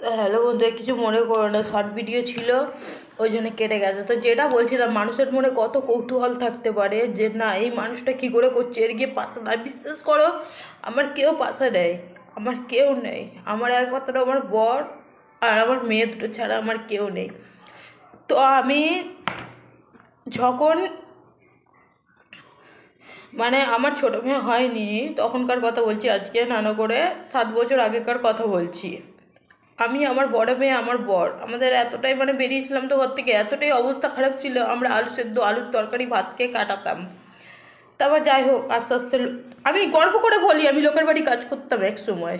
তো হ্যালো বন্ধুরা, কিছু মনে করো না শর্ট ভিডিও ছিল, ওই জন্য কেটে গেছে। তো যেটা বলছিলাম, মানুষের মনে কত কৌতূহল থাকতে পারে যে, না, এই মানুষটা কি করে করছে? এর গিয়ে পাশে না বিশ্বাস করো, আমার কেউ পাশে নেই, আমার কেউ নেই। আমার একমাত্র আমার বর আর আমার মেয়ে দুটো ছাড়া আমার কেউ নেই। তো আমি যখন মানে আমার ছোটো মেয়ে হয়নি, তখনকার কথা বলছি, আজকে নানা করে সাত বছর আগেকার কথা বলছি। আমি, আমার বড় মেয়ে, আমার বর। আমাদের এতটাই মানে বেরিয়েছিলাম তো ঘর থেকে, এতটাই অবস্থা খারাপ ছিল, আমরা আলু সেদ্ধ, আলুর তরকারি, ভাত খেয়ে কাটাতাম। তারপর যাই হোক, আস্তে আস্তে আমি গর্ব করে বলি, আমি লোকের বাড়ি কাজ করতাম এক সময়।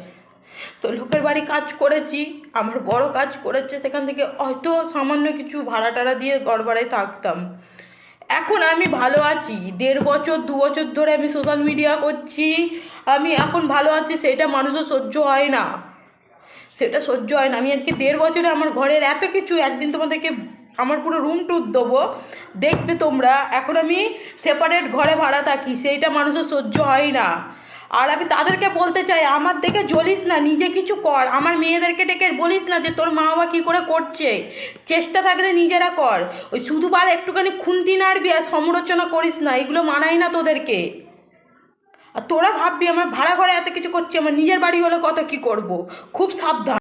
তো লোকের বাড়ি কাজ করেছি, আমার বড় কাজ করেছে, সেখান থেকে হয়তো সামান্য কিছু ভাড়া টাড়া দিয়ে ভাড়ায় থাকতাম। এখন আমি ভালো আছি, দেড় বছর, দু বছর ধরে আমি সোশ্যাল মিডিয়া করছি, আমি এখন ভালো আছি, সেটা মানুষের সহ্য হয় না। সেটা সহ্য হয় না। আমি আজকে দেড় বছরে আমার ঘরের এত কিছু, একদিন তোমাদেরকে আমার পুরো রুম টুর দেবো। দেখবে তোমরা, এখন আমি সেপারেট ঘরে ভাড়া থাকি, সেইটা মানুষের সহ্য হয় না। আর আমি তাদেরকে বলতে চাই, আমার দেখে জ্বলিস না, নিজে কিছু কর। আমার মেয়েদেরকে ডেকে বলিস না যে, তোর মা বাবা কী করে করছে? চেষ্টা থাকলে নিজেরা কর। ওই শুধু বার একটুখানি খুন্তি নাড়বি আর সমালোচনা করিস না, এগুলো মানাই না তোদেরকে। আর তোরা ভাববি আমার ভাড়া ঘরে এত কিছু করছি, আমার নিজের বাড়ি হলে কত কি করব? খুব সাবধান।